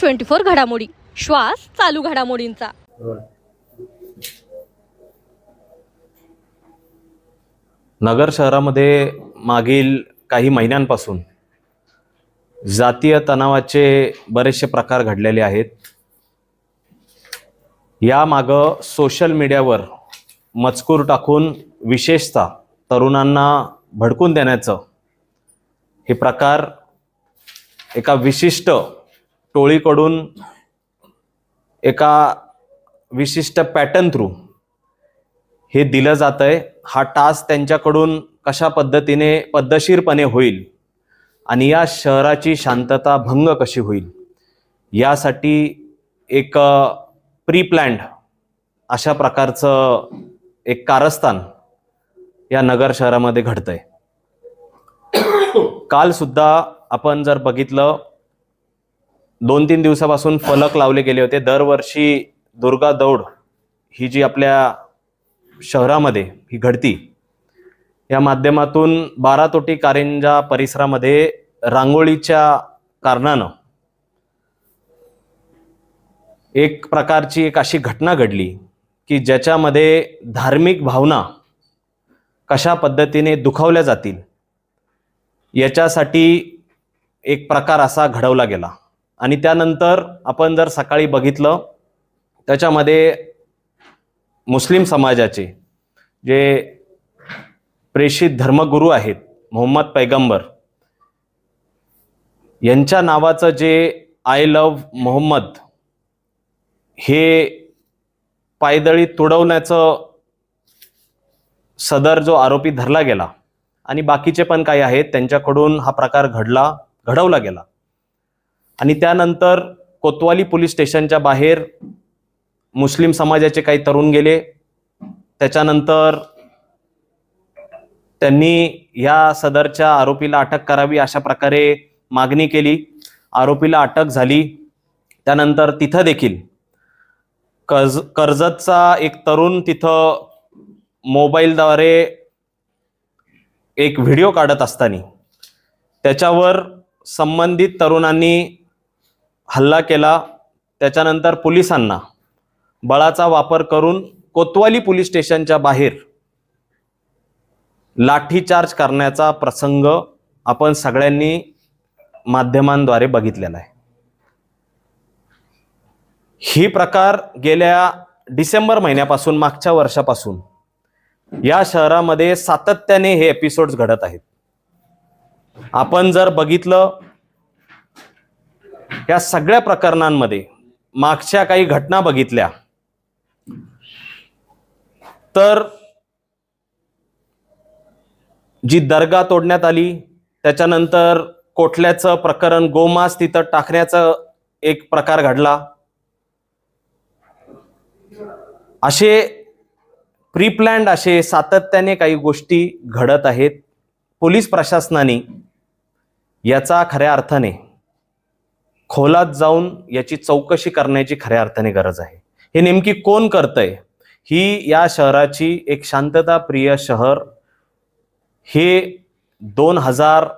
Twenty four घडामोडी. श्वास चालू घडामोडींचा. नगर शहरामध्ये मागील काही महिन्यांपासून जातीय तणावाचे बरेचसे प्रकार घडलेले आहेत. या मागं सोशल मीडियावर मजकूर टाकून विशेषतः तरुणांना भडकून देण्याचं हे प्रकार एका विशिष्ट टोळीकडून एका विशिष्ट पॅटर्न थ्रू हे दिलं जात आहे हा टास्क त्यांच्याकडून कशा पद्धतीने पद्धतशीरपणे होईल आणि या शहराची शांतता भंग कशी होईल यासाठी एक प्री प्लॅन्ड अशा प्रकारचं एक कारस्थान या नगर शहरामध्ये घडतंय. कालसुद्धा आपण जर बघितलं दोन तीन दिवसापासून फलक लावले गेले होते. दरवर्षी दुर्गा दौड ही जी आपल्या शहरामध्ये ही घडती या माध्यमातून बारातोटी कारेंजा कारंजा परिसरामध्ये रांगोळीच्या कारणानं एक प्रकारची एक अशी घटना घडली की ज्याच्यामध्ये धार्मिक भावना कशा पद्धतीने दुखावल्या जातील याच्यासाठी एक प्रकार असा घडवला गेला. आणि त्यानंतर आपण जर सकाळी बघितलं त्याच्यामध्ये मुस्लिम समाजाचे जे प्रेषित धर्मगुरू आहेत मोहम्मद पैगंबर यांच्या नावाचं जे आय लव्ह मोहम्मद हे पायदळी तुडवण्याचं सदर जो आरोपी धरला गेला आणि बाकीचे पण काही आहेत त्यांच्याकडून हा प्रकार घडला घडवला गेला. आणि त्यानंतर कोतवाली पोलीस स्टेशनच्या बाहेर मुस्लिम समाजाचे काही तरुण गेले. त्याच्यानंतर त्यांनी या सदरच्या आरोपीला अटक करावी अशा प्रकारे मागणी केली. आरोपीला अटक झाली. त्यानंतर तिथं देखील कर्ज कर्जतचा एक तरुण तिथं मोबाईलद्वारे एक व्हिडिओ काढत असताना त्याच्यावर संबंधित तरुणांनी हल्ला केला त्याच्यानंतर पोलिसांना बळाचा वापर करून कोतवाली पोलीस स्टेशनच्या बाहेर लाठीचार्ज करण्याचा प्रसंग आपण सगळ्यांनी माध्यमांद्वारे बघितलेला आहे. ही प्रकार गेल्या डिसेंबर महिन्यापासून मागच्या वर्षापासून या शहरामध्ये सातत्याने हे एपिसोड्स घडत आहेत. आपण जर बघितलं या सगळ्या प्रकरणांमध्ये मागच्या काही घटना बघितल्या तर जी दर्गा तोडण्यात आली त्याच्यानंतर कोठल्याचं प्रकरण गोमास तिथं टाकण्याचा एक प्रकार घडला. असे प्रीप्लॅन्ड असे सातत्याने काही गोष्टी घडत आहेत. पोलीस प्रशासनाने याचा खऱ्या अर्थाने खोलात जाऊन याची चौकशी करण्याची खऱ्या अर्थाने गरज आहे. हे नेमकी कोण करतंय? ही या शहराची एक शांतता प्रिय शहर हे दोन हजार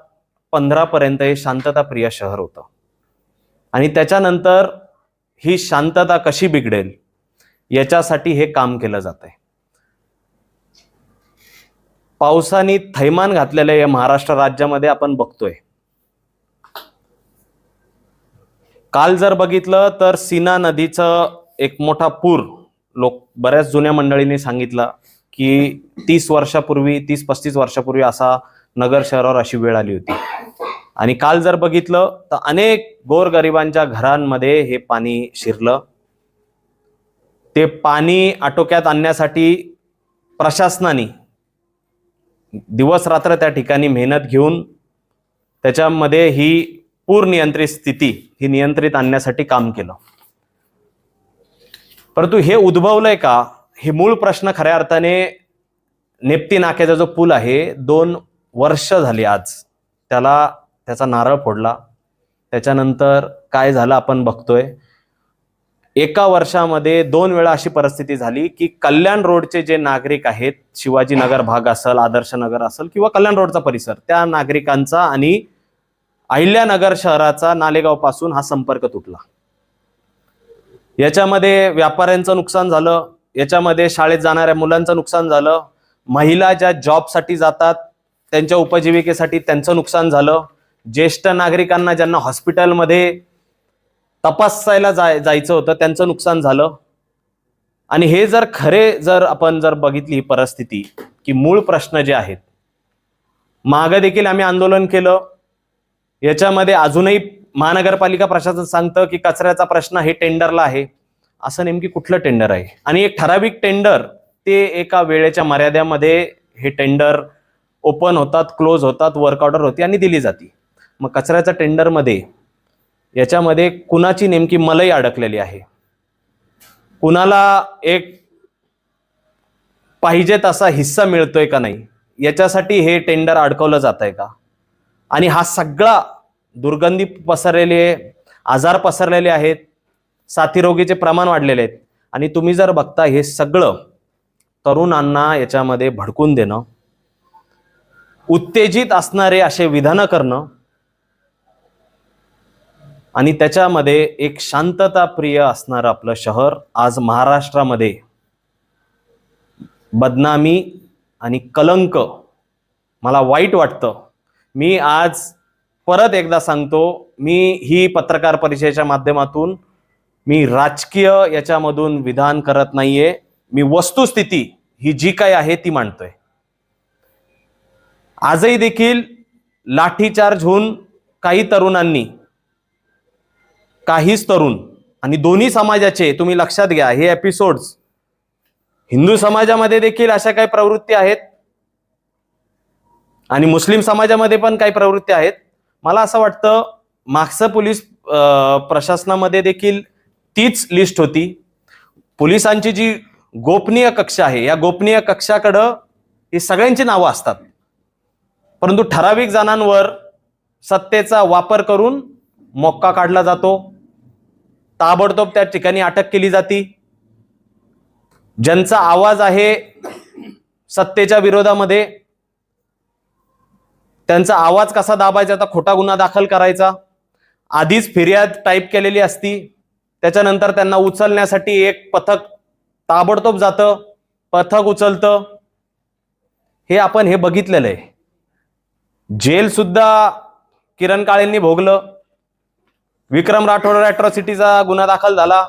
पंधरापर्यंत हे शांतता प्रिय शहर होतं. आणि त्याच्यानंतर ही शांतता कशी बिघडेल? याच्यासाठी हे काम केलं जात आहे पावसाने थैमान घातलेल्या या महाराष्ट्र राज्यामध्ये आपण बघतोय. काल जर बघितलं तर सीना नदीचं एक मोठा पूर लोक बऱ्याच जुन्या मंडळींनी सांगितलं की तीस वर्षापूर्वी तीस पस्तीस वर्षापूर्वी असा नगर शहरावर अशी वेळ आली होती. आणि काल जर बघितलं तर अनेक गोरगरिबांच्या घरांमध्ये हे पाणी शिरलं. ते पाणी आटोक्यात आणण्यासाठी प्रशासनाने दिवस रात्र त्या ठिकाणी मेहनत घेऊन त्याच्यामध्ये ही पूर नियंत्रित स्थिती ही नियंत्रित आणण्यासाठी काम केलं. परंतु हे उद्भवलंय का? हे मूळ प्रश्न खऱ्या अर्थाने नेप्ती नाक्याचा जो पूल आहे दोन वर्ष झाली आज. त्याला त्याचा नारळ फोडला. त्याच्यानंतर काय झालं आपण बघतोय. एका वर्षामध्ये दोन वेळा अशी परिस्थिती झाली की कल्याण रोडचे जे नागरिक आहेत शिवाजीनगर भाग असेल आदर्श नगर असेल किंवा कल्याण रोडचा परिसर त्या नागरिकांचा आणि अहिल्यानगर शहराचा नालेगावपासून हा संपर्क तुटला. याच्यामध्ये व्यापाऱ्यांचं नुकसान झालं याच्यामध्ये शाळेत जाणाऱ्या मुलांचं नुकसान झालं महिला ज्या जॉबसाठी जातात त्यांच्या उपजीविकेसाठी त्यांचं नुकसान झालं ज्येष्ठ नागरिकांना ज्यांना हॉस्पिटलमध्ये तपासायला जाय जायचं होतं त्यांचं नुकसान झालं. आणि हे जर खरे जर आपण जर बघितली ही परिस्थिती की मूळ प्रश्न जे आहेत मागं देखील आम्ही आंदोलन केलं याच्यामध्ये अजूनही महानगरपालिका प्रशासन सांगतं की कचऱ्याचा प्रश्न हे टेंडरला आहे. असं नेमकी कुठलं टेंडर आहे? आणि एक ठराविक टेंडर ते एका वेळेच्या मर्यादेमध्ये हे टेंडर ओपन होतात क्लोज होतात वर्क ऑर्डर होती आणि दिली जाते. मग कचऱ्याच्या टेंडरमध्ये याच्यामध्ये कुणाची नेमकी मलई अडकलेली आहे? कुणाला एक पाहिजे तसा हिस्सा मिळतोय का नाही? याच्यासाठी हे टेंडर अडकवलं जात आहे का? आणि हा सगळा दुर्गंधी पसरलेले आजार पसरलेले आहेत साथीरोगीचे प्रमाण वाढलेले आहेत. आणि तुम्ही जर बघता हे सगळं तरुणांना याच्यामध्ये भडकून देणं उत्तेजित असणारे असे विधानं करणं आणि त्याच्यामध्ये एक शांतताप्रिय असणारं आपलं शहर आज महाराष्ट्रामध्ये बदनामी आणि कलंक मला वाईट वाटतं मी आज परत एकदा सांगतो मी ही पत्रकार परिषदेच्या माध्यमातून मी राजकीय याच्यामधून विधान करत नाहीये. मी वस्तुस्थिती ही जी काही आहे ती मांडतोय. आजही देखील लाठीचार्ज होऊन काही तरुणांनी काहीच तरुण आणि दोन्ही समाजाचे तुम्ही लक्षात घ्या हे एपिसोड्स हिंदू समाजामध्ये देखील अशा काही प्रवृत्ती आहेत. आणि मुस्लिम समाजामध्ये पण काही प्रवृत्ती आहेत. मला असं वाटतं मागचं पोलीस प्रशासनामध्ये देखील तीच लिस्ट होती. पोलिसांची जी गोपनीय कक्ष आहे या गोपनीय कक्षाकडं ही सगळ्यांची नावं असतात. परंतु ठराविक जणांवर सत्तेचा वापर करून मोक्का काढला जातो. ताबडतोब त्या ठिकाणी अटक केली जाती. ज्यांचा आवाज आहे सत्तेच्या विरोधामध्ये त्यांचा आवाज कसा दाबायचा आता खोटा गुन्हा दाखल करायचा? आधीच फिर्याद टाईप केलेली असती. त्याच्यानंतर त्यांना उचलण्यासाठी एक पथक ताबडतोब जातं. पथक उचलतं. हे आपण हे बघितलेलं आहे. जेलसुद्धा किरण काळेंनी भोगलं. विक्रम राठोड अॅट्रॉसिटीचा गुन्हा दाखल झाला.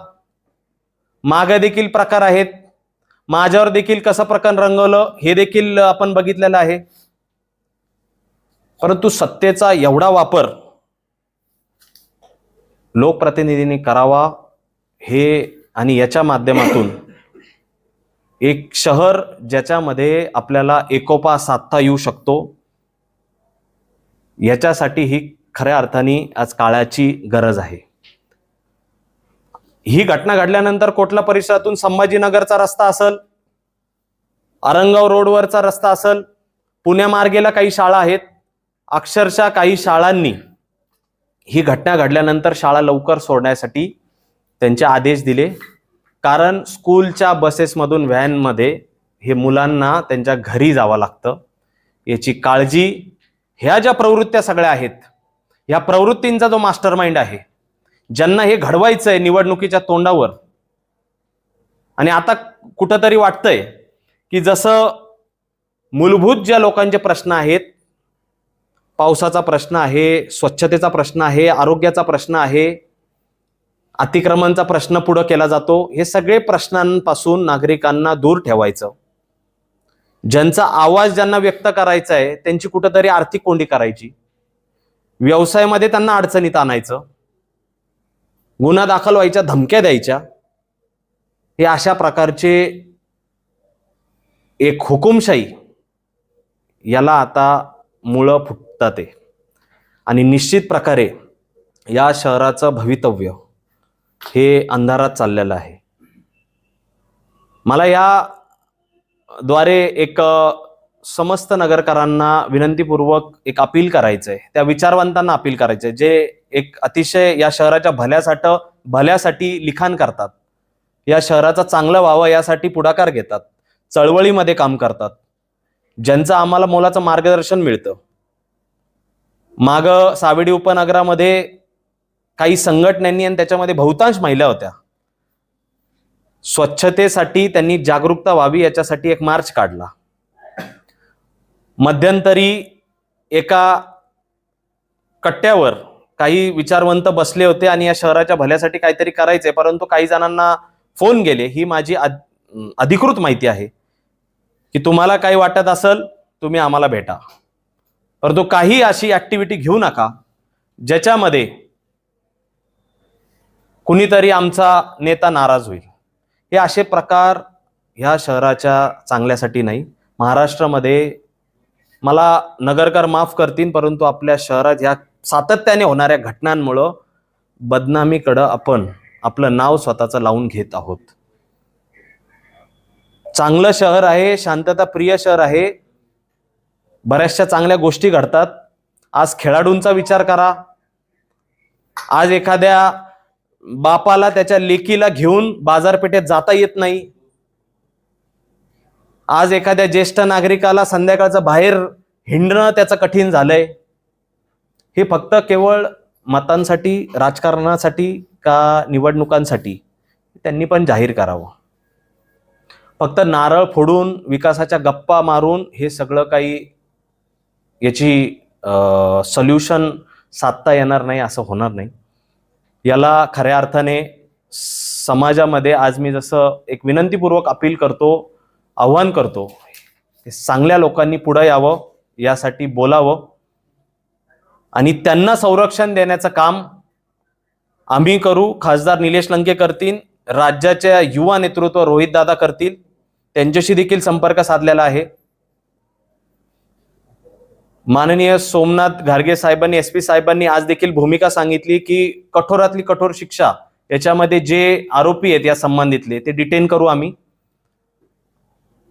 मागे देखील प्रकार आहेत. माझ्यावर देखील कसं प्रकरण रंगवलं हे देखील आपण बघितलेलं आहे. परंतु सत्तेचा एवढा वापर लोकप्रतिनिधींनी करावा हे आणि याच्या माध्यमातून एक शहर ज्याच्यामध्ये आपल्याला एकोपा साधता येऊ शकतो याच्यासाठी ही खऱ्या अर्थाने आज काळाची गरज आहे. ही घटना घडल्यानंतर कोटला परिसरातून संभाजीनगरचा रस्ता असल औरंगाव रोडवरचा रस्ता असल पुण्यामार्गेला काही शाळा आहेत अक्षरशः काही शाळांनी ही घटना घडल्यानंतर शाळा लवकर सोडण्यासाठी त्यांचे आदेश दिले. कारण स्कूलच्या बसेसमधून व्हॅनमध्ये हे मुलांना त्यांच्या घरी जावं लागतं. याची काळजी ह्या ज्या प्रवृत्त्या सगळ्या आहेत ह्या प्रवृत्तींचा जो मास्टर माइंड आहे ज्यांना हे घडवायचं आहे निवडणुकीच्या तोंडावर आणि आता कुठंतरी वाटतंय की जसं मूलभूत ज्या लोकांचे प्रश्न आहेत पावसाचा प्रश्न आहे स्वच्छतेचा प्रश्न आहे आरोग्याचा प्रश्न आहे अतिक्रमणचा प्रश्न पुढं केला जातो हे सगळे प्रश्नांपासून नागरिकांना दूर ठेवायचं. ज्यांचा आवाज ज्यांना व्यक्त करायचा आहे त्यांची कुठंतरी आर्थिक कोंडी करायची. व्यवसायामध्ये त्यांना अडचणीत आणायचं. गुन्हा दाखल व्हायच्या धमक्या द्यायच्या. हे अशा प्रकारचे एक हुकुमशाही याला आता मुळं फुट ते. आणि निश्चित प्रकारे या शहराचं भवितव्य हे अंधारात चाललेलं आहे. मला या द्वारे एक समस्त नगरकरांना विनंतीपूर्वक एक अपील करायचं आहे त्या विचारवंतांना अपील करायचं आहे जे एक अतिशय या शहराच्या भल्यासाठी भल्यासाठी लिखाण करतात. या शहराचं चांगलं व्हावं यासाठी पुढाकार घेतात. चळवळीमध्ये काम करतात. ज्यांचं आम्हाला मोलाचं मार्गदर्शन मिळतं. माग सावेडी उपनगरामध्ये काही संघटनांनी आणि त्याच्यामध्ये बहुतांश महिला होत्या. स्वच्छतेसाठी त्यांनी जागरूकता व्हावी याच्यासाठी एक मार्च काढला. मध्यंतरी एका कट्ट्यावर काही विचारवंत बसले होते आणि या शहराच्या भल्यासाठी काहीतरी करायचे परंतु काही जणांना फोन गेले. ही माझी अधिकृत माहिती आहे. की तुम्हाला काही वाटत असेल तुम्ही आम्हाला भेटा. परंतु काही अशी ऍक्टिव्हिटी घेऊ नका ज्याच्यामध्ये कुणीतरी आमचा नेता नाराज होईल. हे असे प्रकार ह्या शहराच्या चांगल्यासाठी नाही. महाराष्ट्रामध्ये मला नगरकर माफ करतील परंतु आपल्या शहरात ह्या सातत्याने होणाऱ्या घटनांमुळं बदनामीकडं आपण आपलं नाव स्वतःचं लावून घेत आहोत. चांगलं शहर आहे शांतता प्रिय शहर आहे बऱ्याचशा चांगल्या गोष्टी घडतात. आज खेळाडूंचा विचार करा. आज एखाद्या बापाला त्याच्या लेकीला घेऊन बाजारपेठेत जाता येत नाही. आज एखाद्या ज्येष्ठ नागरिकाला संध्याकाळचं बाहेर हिंडणं त्याचं कठीण झालंय. हे फक्त केवळ मतांसाठी राजकारणासाठी का निवडणुकांसाठी? त्यांनी पण जाहीर करावं. फक्त नारळ फोडून विकासाच्या गप्पा मारून हे सगळं काही याची सोल्युशन साधता येणार नाही असं होणार नाही. याला खऱ्या अर्थाने समाजामध्ये आज मी जसं एक विनंतीपूर्वक अपील करतो आव्हान करतो चांगल्या लोकांनी पुढं यावं यासाठी बोलावं आणि त्यांना संरक्षण देण्याचं काम आम्ही करू. खासदार निलेश लंके करतील राज्याच्या युवा नेतृत्व रोहित दादा करतील त्यांच्याशी देखील संपर्क साधलेला आहे. माननीय सोमनाथ घारगे साहेबांनी एस पी साहेबांनी आज देखील भूमिका सांगितली की कठोरातली कठोर शिक्षा याच्यामध्ये जे आरोपी आहेत या संबंधितले ते डिटेन करू आम्ही.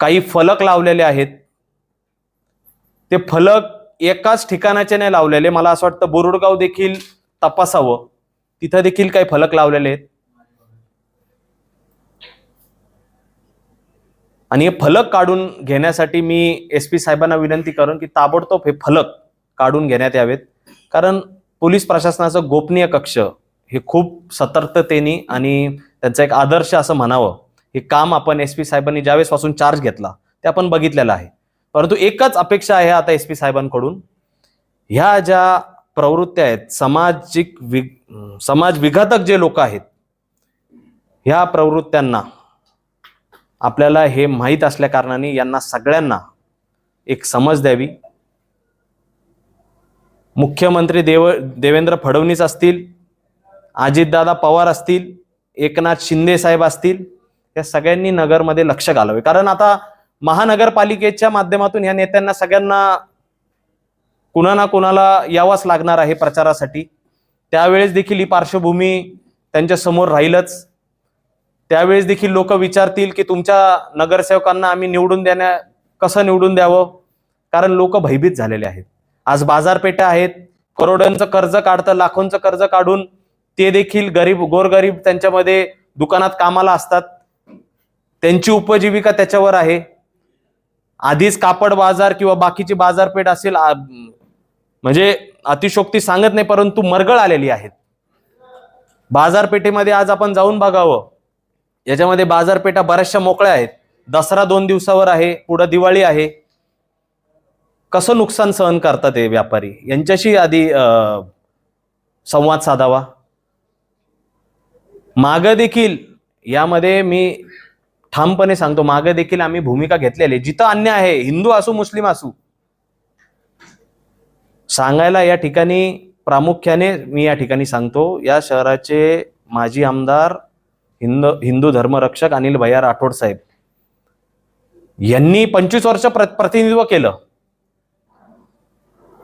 काही फलक लावलेले आहेत. ते फलक एकाच ठिकाणाचे नाही लावलेले. मला असं वाटतं बोरुडगाव देखील तपासावं. तिथं देखील काही फलक लावलेले आहेत. आणि हे फलक काढून घेण्यासाठी मी एस पी साहेबांना विनंती करून की ताबडतोब हे फलक काढून घेण्यात यावेत. कारण पोलीस प्रशासनाचं गोपनीय कक्ष हे खूप सतर्कतेने आणि त्यांचं एक आदर्श असं म्हणावं हे काम आपण एस पी साहेबांनी ज्यावेळेसपासून चार्ज घेतला ते आपण बघितलेलं आहे. परंतु एकच अपेक्षा आहे आता एस पी साहेबांकडून. ह्या ज्या प्रवृत्त्या आहेत सामाजिक वि समाज विघातक जे लोक आहेत ह्या प्रवृत्त्यांना आपल्याला हे माहीत असल्या कारणाने यांना सगळ्यांना एक समज द्यावी. मुख्यमंत्री देव देवेंद्र फडणवीस असतील अजितदादा पवार असतील एकनाथ शिंदे साहेब असतील या सगळ्यांनी नगरमध्ये लक्ष घालावे. कारण आता महानगरपालिकेच्या माध्यमातून या नेत्यांना सगळ्यांना कुणा ना कुणाला यावाच लागणार आहे प्रचारासाठी. त्यावेळेस देखील ही पार्श्वभूमी त्यांच्यासमोर राहीलच. त्यावेळेस देखील लोक विचारतील की तुमच्या नगरसेवकांना आम्ही निवडून देण्या कसं निवडून द्यावं? कारण लोक भयभीत झालेले आहेत. आज बाजारपेठा आहेत. करोडांचं कर्ज काढतं लाखोंचं कर्ज काढून ते देखील गरीब गोरगरीब त्यांच्यामध्ये दुकानात कामाला असतात. त्यांची उपजीविका त्याच्यावर आहे. आधीच कापड बाजार किंवा बाकीची बाजारपेठ असेल म्हणजे अतिशोक्ती सांगत नाही परंतु मरगळ आलेली आहेत. बाजारपेठेमध्ये आज आपण जाऊन बघावं. याच्यामध्ये बाजारपेठा बऱ्याचशा मोकळ्या आहेत. दसरा दोन दिवसावर आहे पुढं दिवाळी आहे. कसं नुकसान सहन करतात हे व्यापारी? यांच्याशी आधी संवाद साधावा. मागं देखील यामध्ये मी ठामपणे सांगतो मागं देखील आम्ही भूमिका घेतलेली जिथं अन्याय आहे हिंदू असू मुस्लिम असू. सांगायला या ठिकाणी प्रामुख्याने मी या ठिकाणी सांगतो या शहराचे माजी आमदार हिंद हिंदू धर्मरक्षक अनिल भैया राठोड साहेब. यांनी पंचवीस वर्ष प्र- प्रतिनिधित्व केलं.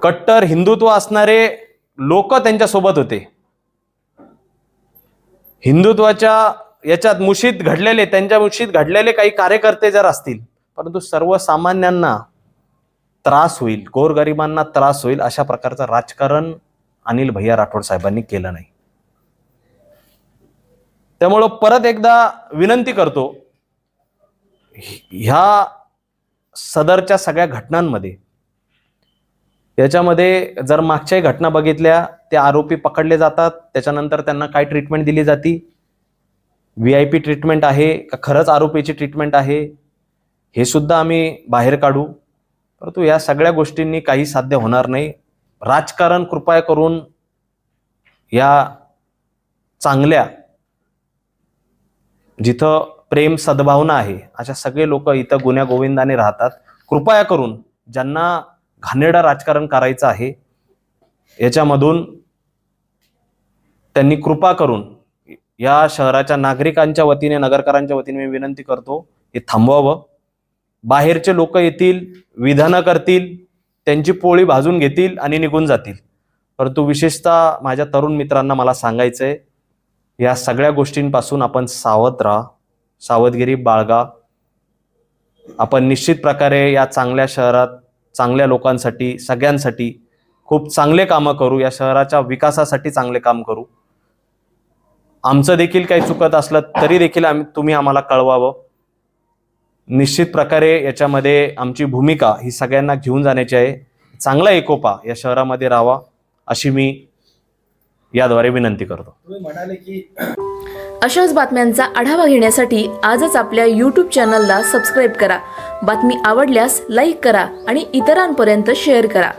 कट्टर हिंदुत्व असणारे लोक त्यांच्यासोबत होते. हिंदुत्वाच्या याच्यात मुशीत घडलेले त्यांच्या मुशीत घडलेले काही कार्यकर्ते जर असतील परंतु सर्वसामान्यांना त्रास होईल गोरगरिबांना त्रास होईल अशा प्रकारचं राजकारण अनिल भैया राठोड साहेबांनी केलं नाही. त्यामुळं परत एकदा विनंती करतो ह्या सदरच्या सगळ्या घटनांमध्ये याच्यामध्ये जर मागच्याही घटना बघितल्या ते आरोपी पकडले जातात त्याच्यानंतर त्यांना काय ट्रीटमेंट दिली जाती? व्ही आय पी ट्रीटमेंट आहे का खरंच आरोपीची ट्रीटमेंट आहे? हे सुद्धा आम्ही बाहेर काढू. परंतु या सगळ्या गोष्टींनी काही साध्य होणार नाही. राजकारण कृपया करून या चांगल्या जिथं प्रेम सद्भावना आहे अशा सगळे लोक इथं गुन्ह्या गोविंदाने राहतात. कृपया करून ज्यांना घाणेरडा राजकारण करायचं आहे याच्यामधून त्यांनी कृपा करून या शहराच्या नागरिकांच्या वतीने नगरकरांच्या वतीने मी विनंती करतो हे थांबवावं. बाहेरचे लोक येतील विधानं करतील त्यांची पोळी भाजून घेतील आणि निघून जातील. परंतु विशेषतः माझ्या तरुण मित्रांना मला सांगायचं आहे या सगळ्या गोष्टींपासून आपण सावध राहा. सावधगिरी बाळगा. आपण निश्चित प्रकारे या चांगल्या शहरात चांगल्या लोकांसाठी सगळ्यांसाठी खूप चांगले कामं करू. या शहराच्या विकासासाठी चांगले काम करू. आमचं देखील काही चुकत असलं तरी देखील आम्ही तुम्ही आम्हाला कळवावं. निश्चित प्रकारे याच्यामध्ये आमची भूमिका ही सगळ्यांना घेऊन जाण्याची आहे. चांगला एकोपा या शहरामध्ये राहावा. अशी मी याद्वारे विनंती करतो. तुम्ही म्हणाले की अशाच बातम्यांचा आढावा घेण्यासाठी आजच आपल्या यूट्यूब चॅनलला सबस्क्राईब करा. बातमी आवडल्यास लाईक करा आणि इतरांपर्यंत शेअर करा.